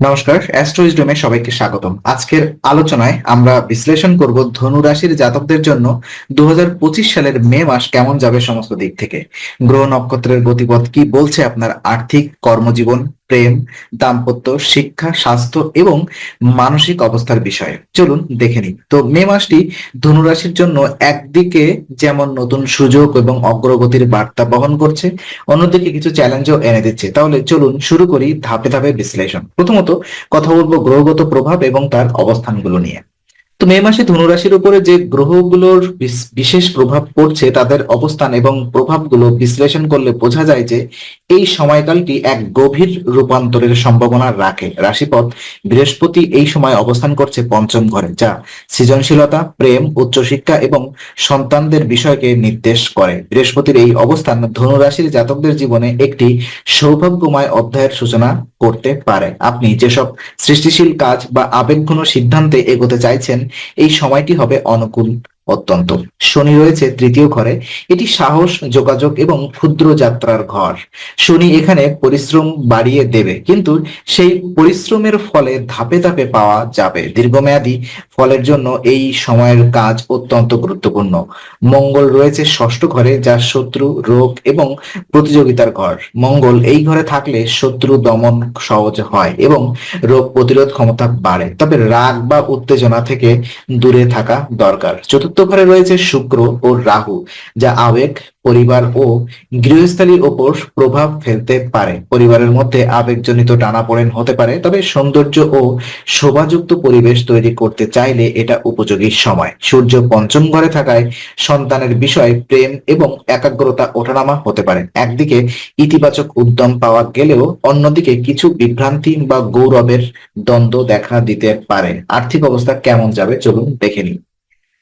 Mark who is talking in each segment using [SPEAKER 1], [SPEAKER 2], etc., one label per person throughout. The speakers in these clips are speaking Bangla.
[SPEAKER 1] নমস্কার অ্যাস্ট্রোইজডমে সবাইকে স্বাগতম। আজকের আলোচনায় আমরা বিশ্লেষণ করব ধনু রাশির জাতকদের জন্য দু হাজার পঁচিশ সালের মে মাস কেমন যাবে সমস্ত দিক থেকে। গ্রহ নক্ষত্রের গতিপথ কি বলছে আপনার আর্থিক কর্মজীবন প্রেম, দাম্পত্য, শিক্ষা, স্বাস্থ্য এবং মানসিক অবস্থার বিষয়ে। চলুন দেখে নিন তো মে মাসটি ধনুরাশির জন্য একদিকে যেমন নতুন সুযোগ এবং অগ্রগতির বার্তা বহন করছে, অন্যদিকে কিছু চ্যালেঞ্জও এনে দিচ্ছে। তাহলে চলুন শুরু করি ধাপে ধাপে বিশ্লেষণ। প্রথমত, কথা বলব গ্রহগত প্রভাব এবং তার অবস্থানগুলো নিয়ে। তো মে মাসে ধনুরাশির উপরে যে গ্রহগুলোর বিশ- বিশেষ প্রভাব পড়ছে, তাদের অবস্থান এবং প্রভাবগুলো বিশ্লেষণ করলে বোঝা যায় যে এই সময়কালটি এক গভীর রূপান্তরের সম্ভাবনা রাখে। রাশিপথ বৃহস্পতি এই সময় অবস্থান করছে পঞ্চম ঘরে, যা সৃজনশীলতা, প্রেম, উচ্চশিক্ষা এবং সন্তানদের বিষয়কে নির্দেশ করে। বৃহস্পতির এই অবস্থান ধনুরাশির জাতকদের জীবনে একটি সৌভাগ্যময় অধ্যায়ের সূচনা করতে পারে। আপনি যেসব সৃষ্টিশীল কাজ বা আবেগঘন সিদ্ধান্তে এগোতে চাইছেন এই সময়টি হবে অনুকূল। অত্যন্ত। শনি রয়েছে তৃতীয় ঘরে। এটি সাহস, যোগাযোগ এবং ক্ষুদ্র যাত্রার ঘর। শনি এখানে পরিশ্রম বাড়িয়ে দেবে, কিন্তু সেই পরিশ্রমের ফলে ধাপে ধাপে পাওয়া যাবে। দীর্ঘমেয়াদী ফলের জন্য এই সময়ের কাজ অত্যন্ত গুরুত্বপূর্ণ। মঙ্গল রয়েছে ষষ্ঠ ঘরে, যা শত্রু, রোগ এবং প্রতিযোগিতার ঘর। মঙ্গল এই ঘরে থাকলে শত্রু দমন সহজ হয় এবং রোগ প্রতিরোধ ক্ষমতা বাড়ে। তবে রাগ বা উত্তেজনা থেকে দূরে থাকা দরকার। চতুর্থ ঘরে রয়েছে শুক্র ও রাহু, যা আবেগ, পরিবার ও গৃহস্থালীর ওপর প্রভাব ফেলতে পারে। পরিবারের মধ্যে আবেগজনিত টানাপোড়েন হতে পারে, তবে সৌন্দর্য ও শোভাযুক্ত পরিবেশ তৈরি করতে চাইলে এটা উপযোগী সময়। সূর্য পঞ্চম ঘরে থাকায় সন্তানের বিষয়ে প্রেম এবং একাগ্রতা ওঠানামা হতে পারে। একদিকে ইতিবাচক উদ্যম পাওয়া গেলেও অন্যদিকে কিছু বিভ্রান্তি বা গৌরবের দ্বন্দ্ব দেখা দিতে পারে। আর্থিক অবস্থা কেমন যাবে? চলুন দেখে নিই।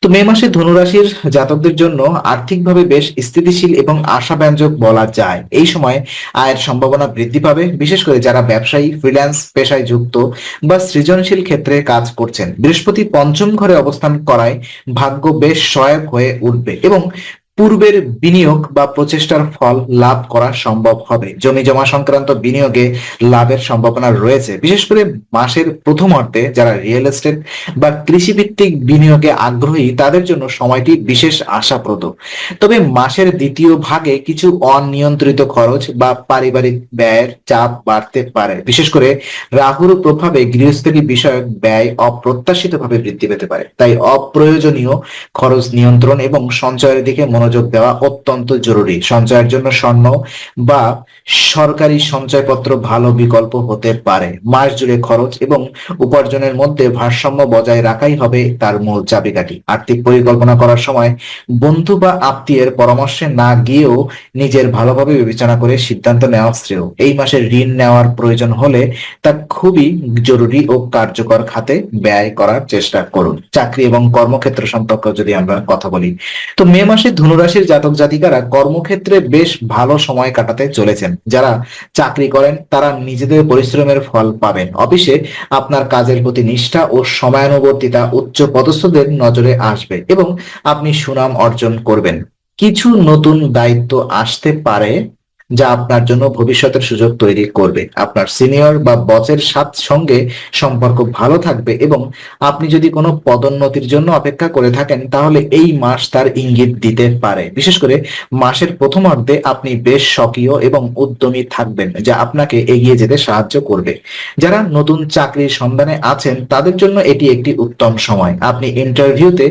[SPEAKER 1] তো মে মাসে ধনুরাশির জাতকদের জন্য আর্থিকভাবে বেশ স্থিতিশীল এবং আশাব্যঞ্জক বলা যায়। এই সময় আয়ের সম্ভাবনা বৃদ্ধি পাবে, বিশেষ করে যারা ব্যবসায়ী ফ্রিল্যান্স পেশায় যুক্ত বা সৃজনশীল ক্ষেত্রে কাজ করছেন। বৃহস্পতি পঞ্চম ঘরে অবস্থান করায় ভাগ্য বেশ সহায়ক হয়ে উঠবে এবং পূর্বের বিনিয়োগ বা প্রচেষ্টার ফল লাভ করা সম্ভব হবে। জমি জমা সংক্রান্ত বিনিয়োগে লাভের সম্ভাবনা রয়েছে। বিশেষ করে মাসের প্রথম অর্ধে যারা রিয়েল এস্টেট বা কৃষিভিত্তিক বিনিয়োগে আগ্রহী, তাদের জন্য সময়টি বিশেষ আশাপ্রদ। তবে মাসের দ্বিতীয় ভাগে কিছু অনিয়ন্ত্রিত খরচ বা পারিবারিক ব্যয়ের চাপ বাড়তে পারে। বিশেষ করে রাহুর প্রভাবে গৃহস্থলী বিষয়ক ব্যয় অপ্রত্যাশিতভাবে বৃদ্ধি পেতে পারে। তাই অপ্রয়োজনীয় খরচ নিয়ন্ত্রণ এবং সঞ্চয়ের দিকে মনোযোগ দেওয়া অত্যন্ত জরুরি। সঞ্চয়ের জন্য স্বর্ণ বা সরকারি সঞ্চয়পত্র ভালো বিকল্প হতে পারে। মাস জুড়ে খরচ এবং উপার্জনের মধ্যে ভারসাম্য বজায় রাখাই হবে তার মূল চাবিকাঠি। আর্থিক পরিকল্পনা করার সময় বন্ধু বা আত্মীয়ের পরামর্শে না গিয়েও নিজের ভালোভাবে বিবেচনা করে সিদ্ধান্ত নেওয়া শ্রেয়। এই মাসে ঋণ নেওয়ার প্রয়োজন হলে তা খুবই জরুরি ও কার্যকর খাতে ব্যয় করার চেষ্টা করুন। চাকরি এবং কর্মক্ষেত্র সম্পর্কে যদি আমরা কথা বলি। তো মে মাসে ধনুরাশির জাতক জাতিকারা কর্মক্ষেত্রে বেশ ভালো সময় কাটাতে চলেছেন। যারা চাকরি করেন, তারা নিজেদের পরিশ্রমের ফল পাবেন। অফিসে আপনার কাজের প্রতি নিষ্ঠা ও সময়ানুবর্তিতা উচ্চ পদস্থদের নজরে আসবে এবং আপনি সুনাম অর্জন করবেন। কিছু নতুন দায়িত্ব আসতে পারে। যা আপনার জন্য ভবিষ্যতের সুযোগ তৈরি করবে। আপনার সিনিয়র বা বসের সাথ সঙ্গে সম্পর্ক ভালো থাকবে এবং আপনি যদি কোনো পদোন্নতির জন্য অপেক্ষা করে থাকেন, তাহলে এই মাস তার ইঙ্গিত দিতে পারে। বিশেষ করে মাসের প্রথমার্ধে আপনি বেশ সক্রিয় এবং উদ্যমী থাকবেন, যা আপনাকে এগিয়ে যেতে সাহায্য করবে। যারা নতুন চাকরির সন্ধানে আছেন, তাদের জন্য এটি একটি উত্তম সময়। আপনি ইন্টারভিউতে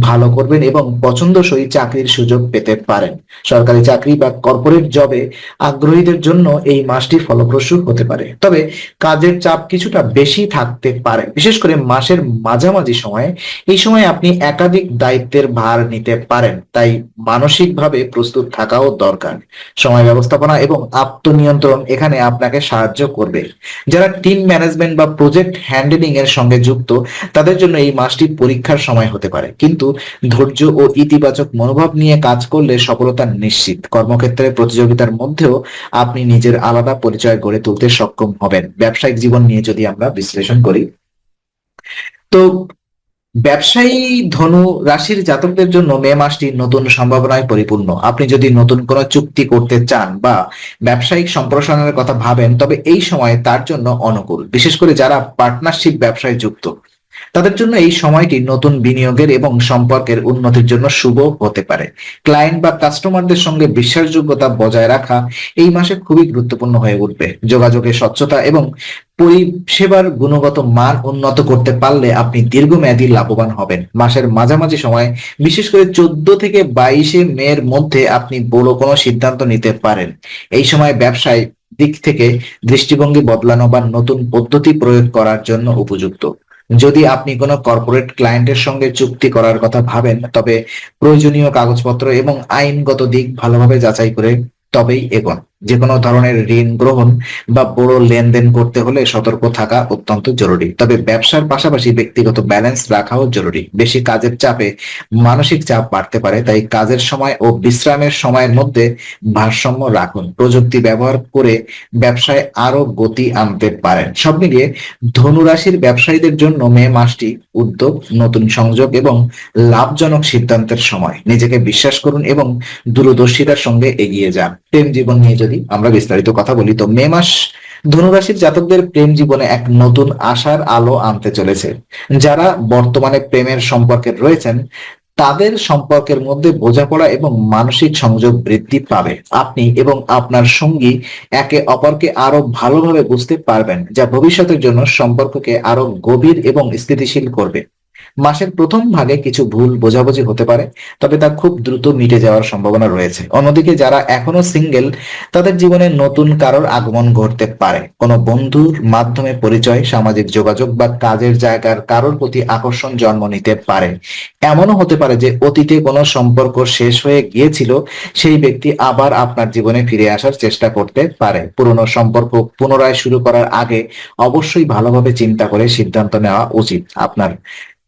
[SPEAKER 1] ভালো করবেন এবং পছন্দসই চাকরির সুযোগ পেতে পারেন। সরকারি চাকরি বা কর্পোরেট জবে আগ্রহীদের জন্য এই মাসটি ফলপ্রসূ হতে পারে। তবে কাজের চাপ কিছুটা বেশি থাকতে পারে। বিশেষ করে মাসের মাঝামাঝি সময়ে এই সময় আপনি একাধিক দায়িত্বের ভার নিতে পারেন, তাই মানসিকভাবে প্রস্তুত থাকাও দরকার। সময় ব্যবস্থাপনা এবং আত্মনিয়ন্ত্রণ এখানে আপনাকে সাহায্য করবে। যারা টিম ম্যানেজমেন্ট বা প্রজেক্ট হ্যান্ডেলিং এর সঙ্গে যুক্ত, তাদের জন্য এই মাসটি পরীক্ষার সময় হতে পারে। কিন্তু ধৈর্য ও ইতিবাচক মনোভাব নিয়ে কাজ করলে সফলতা নিশ্চিত। কর্মক্ষেত্রে প্রতিযোগিতার মধ্যেও আপনি নিজের আলাদা পরিচয় গড়ে তুলতে সক্ষম হবেন। ব্যবসায়িক জীবন নিয়ে যদি আমরা বিশ্লেষণ করি, তো ব্যবসায়ী ধনু রাশির জাতকদের জন্য মে মাসটি নতুন সম্ভাবনায় পরিপূর্ণ। আপনি যদি নতুন কোনো চুক্তি করতে চান বা ব্যবসায়িক সম্প্রসারণের কথা ভাবেন, তবে এই সময় তার জন্য অনুকূল। বিশেষ করে যারা পার্টনারশিপ ব্যবসায় যুক্ত তাদের জন্য এই সময়টি নতুন বিনিয়োগের এবং সম্পর্কের উন্নতির জন্য শুভ হতে পারে। ক্লায়েন্ট বা কাস্টমারদের সঙ্গে বিশ্বাসযোগ্যতা বজায় রাখা এই মাসে খুবই গুরুত্বপূর্ণ হয়ে উঠবে। যোগাযোগের স্বচ্ছতা এবং পরিষেবার গুণগত মান উন্নত করতে পারলে আপনি দীর্ঘমেয়াদী লাভবান হবেন। মাসের মাঝামাঝি সময়, বিশেষ করে চোদ্দ থেকে বাইশে মের মধ্যে আপনি বড় কোনো সিদ্ধান্ত নিতে পারেন। এই সময় ব্যবসায় দিক থেকে দৃষ্টিভঙ্গি বদলানো বা নতুন পদ্ধতি প্রয়োগ করার জন্য উপযুক্ত। যদি আপনি কোনো কর্পোরেট ক্লায়েন্টের সঙ্গে চুক্তি করার কথা ভাবেন, তবে প্রয়োজনীয় কাগজপত্র এবং আইনগত দিক ভালোভাবে যাচাই করে তবেই এগোন। যে কোনো ধরনের ঋণ গ্রহণ বা বড় লেনদেন করতে হলে সতর্ক থাকা অত্যন্ত জরুরি। তবে ব্যবসার পাশাপাশি ব্যক্তিগত ব্যালেন্স রাখাও জরুরি। বেশি কাজের চাপে মানসিক চাপ বাড়তে পারে, তাই কাজের সময় ও বিশ্রামের সময়ের মধ্যে ভারসাম্য রাখুন। প্রযুক্তি ব্যবহার করে ব্যবসায় আরও গতি আনতে পারেন। সব মিলিয়ে ধনুরাশির ব্যবসায়ীদের জন্য মে মাসটি উদ্যোগ, নতুন সংযোগ এবং লাভজনক সিদ্ধান্তের সময়। নিজেকে বিশ্বাস করুন এবং দূরদর্শিতার সঙ্গে এগিয়ে যান। প্রেম জীবন নিয়ে যদি আমরা বিস্তারিত কথা বলি, তো মে মাস ধনুরাশির জাতকদের প্রেম জীবনে এক নতুন আশার আলো আনতে চলেছে। যারা বর্তমানে প্রেমের সম্পর্কে রয়েছেন, তাদের সম্পর্কের মধ্যে বোঝাপড়া এবং মানসিক সংযোগ বৃদ্ধি পাবে। আপনি এবং আপনার সঙ্গী একে অপরকে আরও ভালোভাবে বুঝতে পারবেন, যা ভবিষ্যতের জন্য সম্পর্ককে আরও গভীর এবং স্থিতিশীল করবে। মাসের প্রথম ভাগে কিছু ভুল বোঝাবুঝি হতে পারে, তবে তা খুব দ্রুত মিটে যাওয়ার সম্ভাবনা রয়েছে। অন্যদিকে যারা এখনও সিঙ্গেল, তাদের জীবনে নতুন কারোর আগমন ঘটতে পারে। কোনো বন্ধুর মাধ্যমে পরিচয়, সামাজিক যোগাযোগ বা কাজের জায়গার কারোর প্রতি আকর্ষণ জন্ম নিতে পারে। এমনও হতে পারে যে অতীতে কোনো সম্পর্ক শেষ হয়ে গিয়েছিল, সেই ব্যক্তি আবার আপনার জীবনে ফিরে আসার চেষ্টা করতে পারে। পুরনো সম্পর্ক পুনরায় শুরু করার আগে অবশ্যই ভালোভাবে চিন্তা করে সিদ্ধান্ত নেওয়া উচিত। আপনার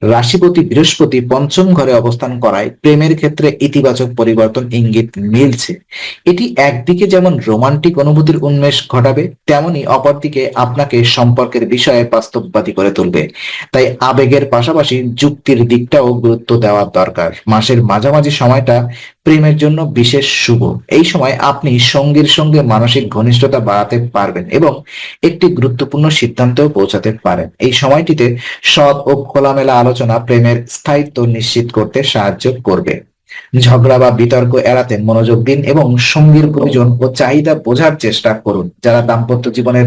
[SPEAKER 1] রাশিপতি বৃহস্পতি পঞ্চম ঘরে অবস্থান করায় প্রেমের ক্ষেত্রে ইতিবাচক পরিবর্তন ইঙ্গিত মিলছে। এটি একদিকে যেমন রোমান্টিক অনুভূতির উন্মেষ ঘটাবে, তেমনি অপরদিকে আপনাকে সম্পর্কের বিষয়ে বাস্তববাদী করে তুলবে। তাই আবেগের পাশাপাশি যুক্তির দিকটাও গুরুত্ব দেওয়া দরকার। মাসের মাঝামাঝি সময়টা প্রেমের জন্য বিশেষ শুভ। এই সময় আপনি সঙ্গীর সঙ্গে মানসিক ঘনিষ্ঠতা বাড়াতে পারবেন এবং একটি গুরুত্বপূর্ণ সিদ্ধান্তেও পৌঁছাতে পারেন। এই সময়টিতে সৎ ও খোলামেলা আলোচনা প্রেমের স্থায়িত্ব নিশ্চিত করতে সাহায্য করবে। ঝগড়া বা বিতর্ক এড়াতে মনোযোগ দিন এবং সঙ্গীর প্রয়োজন ও চাহিদা বোঝার চেষ্টা করুন। যারা দাম্পত্য জীবনের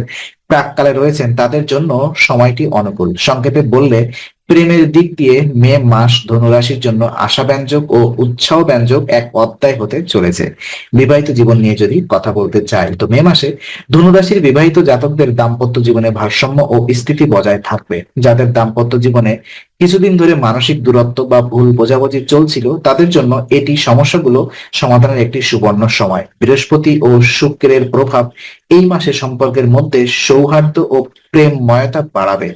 [SPEAKER 1] প্রাককালে রয়েছেন, তাদের জন্য সময়টি অনুকূল। সংক্ষেপে বললে প্রেমের দিক দিয়ে মে মাস ধনুরাশির জন্য আশাব্যঞ্জক ও উৎসাহ ব্যঞ্জক এক অধ্যায় হতে চলেছে। বিবাহিত জীবন নিয়ে যদি কথা বলতে চাই, তো মে মাসে ধনুরাশির বিবাহিত জাতকদের দাম্পত্য জীবনে ভারসাম্য ও স্থিতি বজায় থাকবে। যাদের দাম্পত্য জীবনে কিছুদিন ধরে মানসিক দূরত্ব বা ভুল বোঝাবুঝি চলছিল, তাদের জন্য এটি সমস্যাগুলো সমাধানের একটি সুবর্ণ সময়। বৃহস্পতি ও শুক্রের প্রভাব এই মাসে সম্পর্কের মধ্যে সৌহার্দ্য ও প্রেমময়তা বাড়াবে।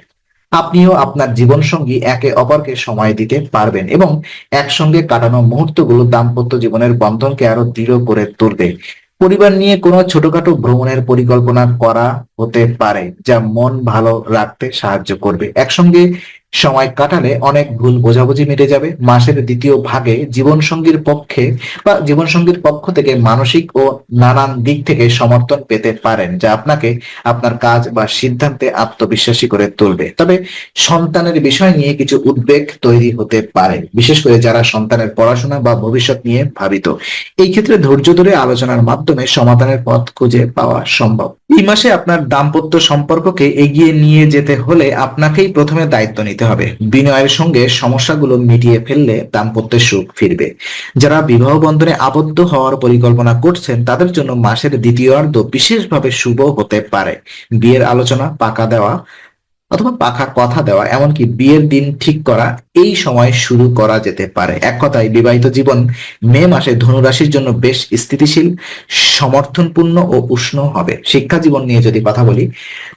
[SPEAKER 1] আপনিও আপনার জীবন সঙ্গী একে অপরকে সময় দিতে পারবেন এবং একসঙ্গে কাটানো মুহূর্তগুলো দাম্পত্য জীবনের বন্ধনকে আরও দৃঢ় করে তুলবে। পরিবার নিয়ে কোনো ছোটখাটো ভ্রমণের পরিকল্পনা করা হতে পারে, যা মন ভালো রাখতে সাহায্য করবে। একসঙ্গে সময় কাটালে অনেক ভুল বোঝাবুঝি মিটে যাবে। মাসের দ্বিতীয় ভাগে জীবন সঙ্গীর পক্ষে বা জীবন সঙ্গীর পক্ষ থেকে মানসিক ও নানান দিক থেকে সমর্থন পেতে পারেন, যা আপনাকে আপনার কাজ বা সিদ্ধান্তে আত্মবিশ্বাসী করে তুলবে। তবে সন্তানের বিষয় নিয়ে কিছু উদ্বেগ তৈরি হতে পারে, বিশেষ করে যারা সন্তানের পড়াশোনা বা ভবিষ্যৎ নিয়ে ভাবিত। এই ক্ষেত্রে ধৈর্য ধরে আলোচনার মাধ্যমে সমাধানের পথ খুঁজে পাওয়া সম্ভব। এই মাসে আপনার দাম্পত্য সম্পর্ককে এগিয়ে নিয়ে যেতে হলে আপনাকেই প্রথমে দায়িত্ব নিতে হবে। বিনয়ের সঙ্গে সমস্যাগুলো মিটিয়ে ফেললে দাম্পত্যের সুখ ফিরবে। যারা বিবাহ বন্ধনে আবদ্ধ হওয়ার পরিকল্পনা করছেন, তাদের জন্য মাসের দ্বিতীয়ার্ধ বিশেষভাবে শুভ হতে পারে। বিয়ের আলোচনা, পাকা দেওয়া অথবা পাখা কথা দেওয়া, এমনকি বিয়ের দিন ঠিক করা, এই সময় শুরু করা যেতে পারে। এক কথায়, বিবাহিত জীবন মে মাসে ধনুরাশির জন্য বেশ স্থিতিশীল, সমর্থনপূর্ণ ও উষ্ণ হবে। শিক্ষা জীবন নিয়ে যদি কথা বলি,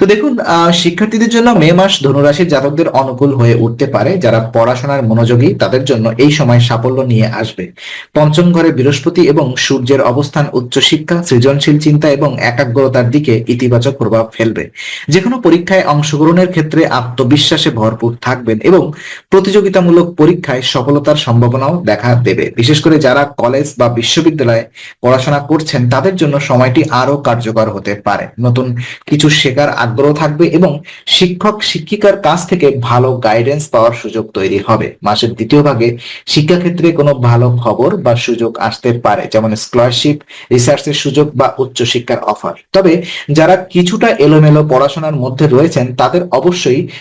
[SPEAKER 1] তো দেখুন শিক্ষার্থীদের জন্য মে মাস ধনুরাশির জাতকদের অনুকূল হয়ে উঠতে পারে। যারা পড়াশোনার মনোযোগী, তাদের জন্য এই সময় সাফল্য নিয়ে আসবে। পঞ্চম ঘরে বৃহস্পতি এবং সূর্যের অবস্থান উচ্চ উচ্চশিক্ষা, সৃজনশীল চিন্তা এবং একাগ্রতার দিকে ইতিবাচক প্রভাব ফেলবে। যে কোনো পরীক্ষায় অংশগ্রহণের ক্ষেত্রে কর্মক্ষেত্রে আত্মবিশ্বাসে ভরপুর থাকবেন এবং প্রতিযোগিতামূলক পরীক্ষায় সফলতার সম্ভাবনাও দেখা দেবে। বিশেষ করে যারা কলেজ বা বিশ্ববিদ্যালয়ে পড়াশোনা করছেন, তাদের জন্য সময়টি আরও কার্যকর হতে পারে। নতুন কিছু শেখার আগ্রহ থাকবে এবং শিক্ষক, শিক্ষিকার কাছ থেকে ভালো গাইডেন্স পাওয়ার সুযোগ তৈরি হবে। মাসের দ্বিতীয় ভাগে শিক্ষাক্ষেত্রে কোনো ভালো খবর বা সুযোগ আসতে পারে, যেমন স্কলারশিপ রিসার্চের সুযোগ বা উচ্চশিক্ষার অফার তবে যারা কিছুটা এলোমেলো পড়াশোনার মধ্যে রয়েছেন, তাদের অবশ্যই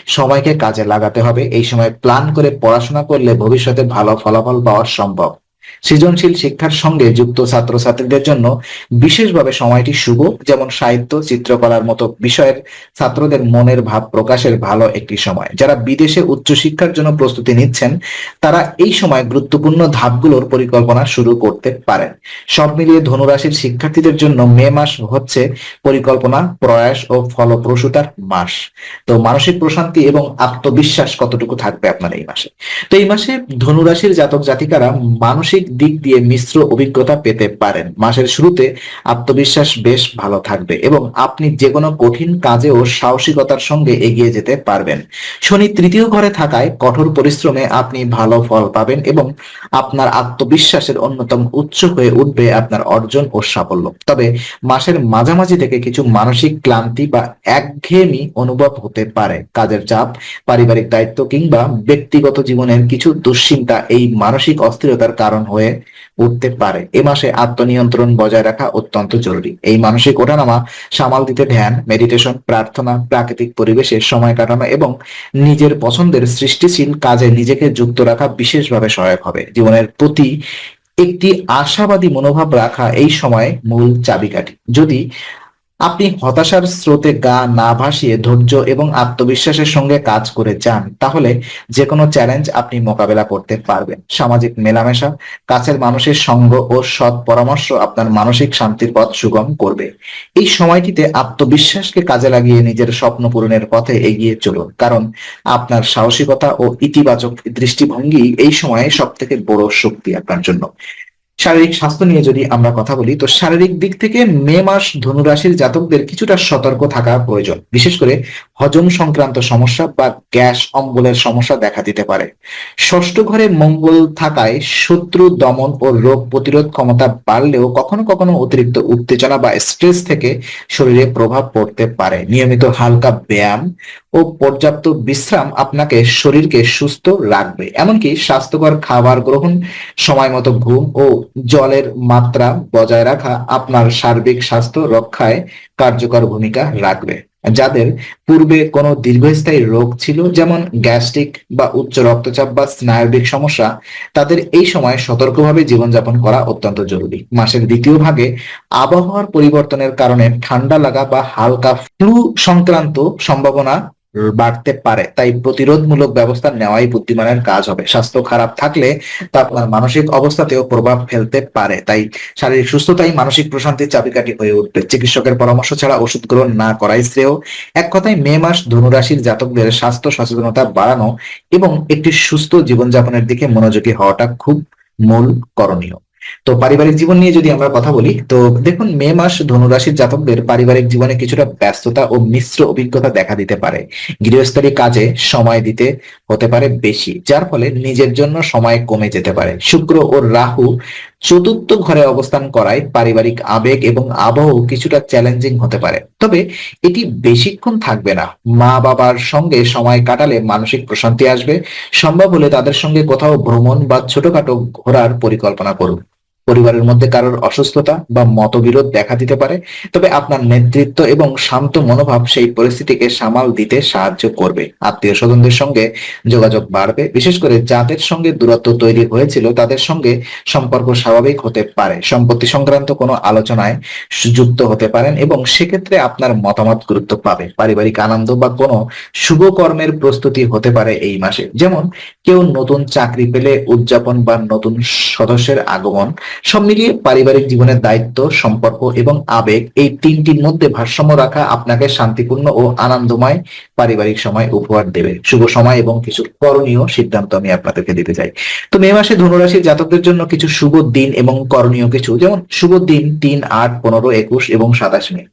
[SPEAKER 1] সময়কে কাজে লাগাতে হবে। এই সময় প্ল্যান করে পড়াশোনা করলে ভবিষ্যতে ভালো ফলাফল পাওয়া সম্ভব। সৃজনশীল শিক্ষার সঙ্গে যুক্ত ছাত্রছাত্রীদের জন্য বিশেষভাবে সময়টি শুভ। যেমন সাহিত্য, চিত্রকলার মতো বিষয়ের ছাত্রদের মনের ভাব প্রকাশের ভালো একটি সময়। যারা বিদেশে উচ্চশিক্ষার জন্য প্রস্তুতি নিচ্ছেন, তারা এই সময় গুরুত্বপূর্ণ ধাপগুলোর পরিকল্পনা শুরু করতে পারেন। সব মিলিয়ে ধনুরাশির শিক্ষার্থীদের জন্য মে মাস হচ্ছে পরিকল্পনা, প্রয়াস ও ফলপ্রসূতার মাস। তো মানসিক প্রশান্তি এবং আত্মবিশ্বাস কতটুকু থাকবে আপনার এই মাসে? তো এই মাসে ধনুরাশির জাতক জাতিকারা মানসিক দিক দিয়ে মিশ্র অভিজ্ঞতা পেতে পারেন। মাসের শুরুতে আত্মবিশ্বাস বেশ ভালো থাকবে এবং আপনি যে কোনো কঠিন কাজেও সাহসিকতার সঙ্গে এগিয়ে যেতে পারবেন। শনি তৃতীয় ঘরে থাকায় কঠোর পরিশ্রমে আপনি ভালো ফল পাবেন এবং আপনার আত্মবিশ্বাসের অন্যতম উৎস হয়ে উঠবে আপনার অর্জন ও সাফল্য। তবে মাসের মাঝামাঝি থেকে কিছু মানসিক ক্লান্তি বা একঘেয়েমি অনুভব হতে পারে। কাজের চাপ, পারিবারিক দায়িত্ব কিংবা ব্যক্তিগত জীবনের কিছু দুশ্চিন্তা এই মানসিক অস্থিরতার কারণ হয়ে উঠতে পারে। এ মাসে আত্মনিয়ন্ত্রণ বজায় রাখা অত্যন্ত জরুরি। এই মানসিক ওঠানামা, সামাল দিতে ধ্যান মেডিটেশন প্রার্থনা, প্রাকৃতিক পরিবেশে সময় কাটানো এবং নিজের পছন্দের সৃষ্টিশীল কাজে নিজেকে যুক্ত রাখা বিশেষভাবে সহায়ক হবে। জীবনের প্রতি একটি আশাবাদী মনোভাব রাখা এই সময় মূল চাবিকাঠি। যদি আপনি হতাশার স্রোতে গা না ভাসিয়ে ধৈর্য এবং আত্মবিশ্বাসের সঙ্গে কাজ করে যান, তাহলে যে কোনো চ্যালেঞ্জ আপনি মোকাবেলা করতে পারবেন। সামাজিক মেলামেশা, কাছের মানুষের সঙ্গ ও সৎ পরামর্শ আপনার মানসিক শান্তির পথ সুগম করবে। এই সময়টিতে আত্মবিশ্বাসকে কাজে লাগিয়ে নিজের স্বপ্ন পূরণের পথে এগিয়ে চলুন, কারণ আপনার সাহসিকতা ও ইতিবাচক দৃষ্টিভঙ্গি এই সময়ে সব থেকে বড় শক্তি আপনার জন্য। শারীরিক স্বাস্থ্য নিয়ে যদি আমরা কথা বলি, তো শারীরিক দিক থেকে মে মাস ধনুরাশির জাতকদের কিছুটা সতর্ক থাকা প্রয়োজন। বিশেষ করে হজম সংক্রান্ত সমস্যা বা গ্যাস অম্বলের সমস্যা দেখা দিতে পারে। ষষ্ঠ ঘরে মঙ্গল থাকায় শত্রু, দমন ও রোগ প্রতিরোধ ক্ষমতা বাড়লেও কখনো কখনো অতিরিক্ত উত্তেজনা বা স্ট্রেস থেকে শরীরে প্রভাব পড়তে পারে। নিয়মিত হালকা ব্যায়াম ও পর্যাপ্ত বিশ্রাম আপনাকে শরীরকে সুস্থ রাখবে। এমনকি স্বাস্থ্যকর খাবার গ্রহণ সময় মতো ঘুম ও জলের মাত্রা বজায় রাখা আপনার সার্বিক স্বাস্থ্য রক্ষায় কার্যকর ভূমিকা রাখবে। যাদের পূর্বে কোনো দীর্ঘস্থায়ী রোগ ছিল, যেমন গ্যাস্ট্রিক বা উচ্চ রক্তচাপ বা স্নায়বিক সমস্যা, তাদের এই সময় সতর্কভাবে জীবনযাপন করা অত্যন্ত জরুরি। মাসের দ্বিতীয় ভাগে আবহাওয়ার পরিবর্তনের কারণে ঠান্ডা লাগা বা হালকা ফ্লু সংক্রান্ত সম্ভাবনা বাড়তে পারে। তাই প্রতিরোধমূলক ব্যবস্থা নেওয়াই বুদ্ধিমানের কাজ হবে। স্বাস্থ্য খারাপ থাকলে তা আপনার মানসিক অবস্থাতেও প্রভাব ফেলতে পারে। তাই শারীরিক সুস্থতাই মানসিক প্রশান্তির চাবিকাঠি হয়ে উঠবে। চিকিৎসকের পরামর্শ ছাড়া ওষুধ গ্রহণ না করাই শ্রেয়। এক কথায়, মে মাস ধনুরাশির জাতকদের স্বাস্থ্য সচেতনতা বাড়ানো এবং একটি সুস্থ জীবনযাপনের দিকে মনোযোগী হওয়াটা খুব মূল করণীয়। তো পারিবারিক জীবন নিয়ে যদি আমরা কথা বলি, তো দেখুন, মে মাস ধনুরাশির জাতকদের পারিবারিক জীবনে কিছুটা ব্যস্ততা ও মিশ্র অভিজ্ঞতা দেখা দিতে পারে। গৃহস্থলী কাজে সময় দিতে হতে পারে বেশি, যার ফলে নিজের জন্য সময় কমে যেতে পারে। শুক্র ও রাহু চতুর্থ ঘরে অবস্থান করায় পারিবারিক আবেগ এবং আবহ কিছুটা চ্যালেঞ্জিং হতে পারে। তবে এটি বেশিক্ষণ থাকবে না। মা বাবার সঙ্গে সময় কাটালে মানসিক প্রশান্তি আসবে। সম্ভব হলে তাদের সঙ্গে কোথাও ভ্রমণ বা ছোটখাটো ঘোরার পরিকল্পনা করুন। পরিবারের মধ্যে কারোর অসুস্থতা বা মতবিরোধ দেখা দিতে পারে, তবে আপনার নেতৃত্ব এবং শান্ত মনোভাব সেই পরিস্থিতিকে সামাল দিতে সাহায্য করবে। আত্মীয় স্বজনদের সঙ্গে যোগাযোগ বাড়বে, বিশেষ করে যাদের সঙ্গে দূরত্ব তৈরি হয়েছিল তাদের সঙ্গে সম্পর্ক স্বাভাবিক হতে পারে। সম্পত্তি সংক্রান্ত কোনো আলোচনায় যুক্ত হতে পারেন এবং সেক্ষেত্রে আপনার মতামত গুরুত্ব পাবে। পারিবারিক আনন্দ বা কোনো শুভ কর্মের প্রস্তুতি হতে পারে এই মাসে। যেমন, কেউ নতুন চাকরি পেলে উদযাপন বা নতুন সদস্যের আগমন সব মিলিয়ে পারিবারিক জীবনের দায়িত্ব, সম্পর্ক এবং আবেগ এই তিনটির মধ্যে ভারসাম্য রাখা আপনাকে শান্তিপূর্ণ ও আনন্দময় পারিবারিক সময় উপহার দেবে। শুভ সময় এবং কিছু করণীয় সিদ্ধান্ত আমি আপনাদেরকে দিতে চাই। তো মে মাসে ধনুরাশির জাতকদের জন্য কিছু শুভ দিন এবং করণীয় কিছু, যেমন শুভ দিন তিন আট পনেরো একুশ এবং সাতাশ মে।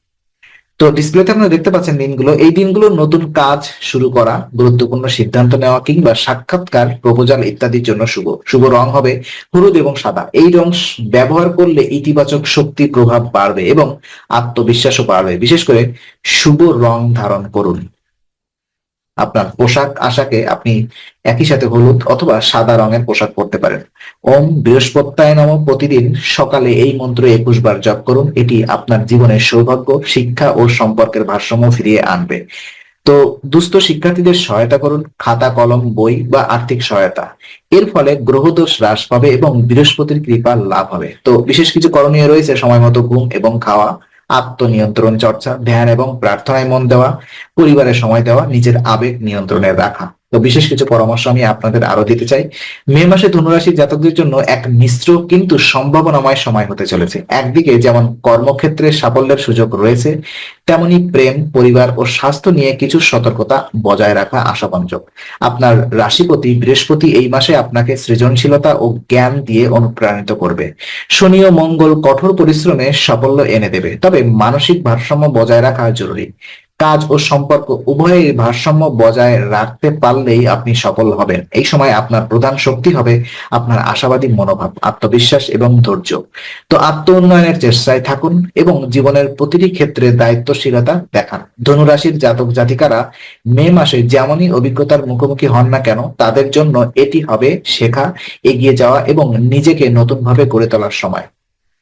[SPEAKER 1] তো ডিসপ্লেতে আপনারা দেখতে পাচ্ছেন দিনগুলো। এই দিনগুলো নতুন কাজ শুরু করা গুরুত্বপূর্ণ সিদ্ধান্ত নেওয়া কিংবা সাক্ষাৎকার প্রপোজাল ইত্যাদির জন্য শুভ শুভ রং হবে হলুদ এবং সাদা। এই রং ব্যবহার করলে ইতিবাচক শক্তি প্রভাব বাড়বে এবং আত্মবিশ্বাসও বাড়বে। বিশেষ করে শুভ রং ধারণ করুন। আপনার পোশাক আশাকে আপনি একই সাথে হলুদ অথবা সাদা রঙের পোশাক পরতে পারেন। ওম বৃহস্পত্যায় নম প্রতিদিন সকালে এই মন্ত্র একুশ বার জপ করুন। এটি আপনার জীবনের সৌভাগ্য, শিক্ষা ও সম্পর্কের ভারসাম্য ফিরিয়ে আনবে। তো দুস্থ শিক্ষার্থীদের সহায়তা করুন। খাতা, কলম, বই বা আর্থিক সহায়তা। এর ফলে গ্রহদোষ হ্রাস পাবে এবং বৃহস্পতির কৃপা লাভ হবে। তো বিশেষ কিছু করণীয় রয়েছে। সময় মতো ঘুম এবং খাওয়া। আত্মনিয়ন্ত্রণ চর্চা ধ্যান এবং প্রার্থনায় মন দেওয়া পরিবারের সময় দেওয়া নিজের আবেগ নিয়ন্ত্রণে রাখা। তো বিশেষ কিছু পরামর্শ আমি আপনাদের আরও দিতে চাই। মে মাসে ধনুরাশির জাতকদের জন্য এক মিশ্র কিন্তু সম্ভাবনাময় সময় হতে চলেছে। একদিকে যেমন কর্মক্ষেত্রে সাফল্যের সুযোগ রয়েছে, তেমনি প্রেম, পরিবার ও স্বাস্থ্য নিয়ে কিছু সতর্কতা বজায় রাখা আশাবাঞ্জক আপনার রাশিপতি বৃহস্পতি এই মাসে আপনাকে সৃজনশীলতা ও জ্ঞান দিয়ে অনুপ্রাণিত করবে। শনি ও মঙ্গল কঠোর পরিশ্রমে সাফল্য এনে দেবে, তবে মানসিক ভারসাম্য বজায় রাখা জরুরি। কাজ ও সম্পর্ক উভয়ের ভারসাম্য বজায় রাখতে পারলেই আপনি সফল হবেন। এই সময় আপনার প্রধান শক্তি হবে আপনার আশাবাদী মনোভাব, আত্মবিশ্বাস এবং ধৈর্য। তো আত্ম উন্নয়নের চেষ্টায় থাকুন এবং জীবনের প্রতিটি ক্ষেত্রে দায়িত্বশীলতা দেখান। ধনুরাশির জাতক জাতিকারা মে মাসে যেমনই অভিজ্ঞতার মুখোমুখি হন না কেন, তাদের জন্য এটি হবে শেখা, এগিয়ে যাওয়া এবং নিজেকে নতুনভাবে গড়ে তোলার সময়।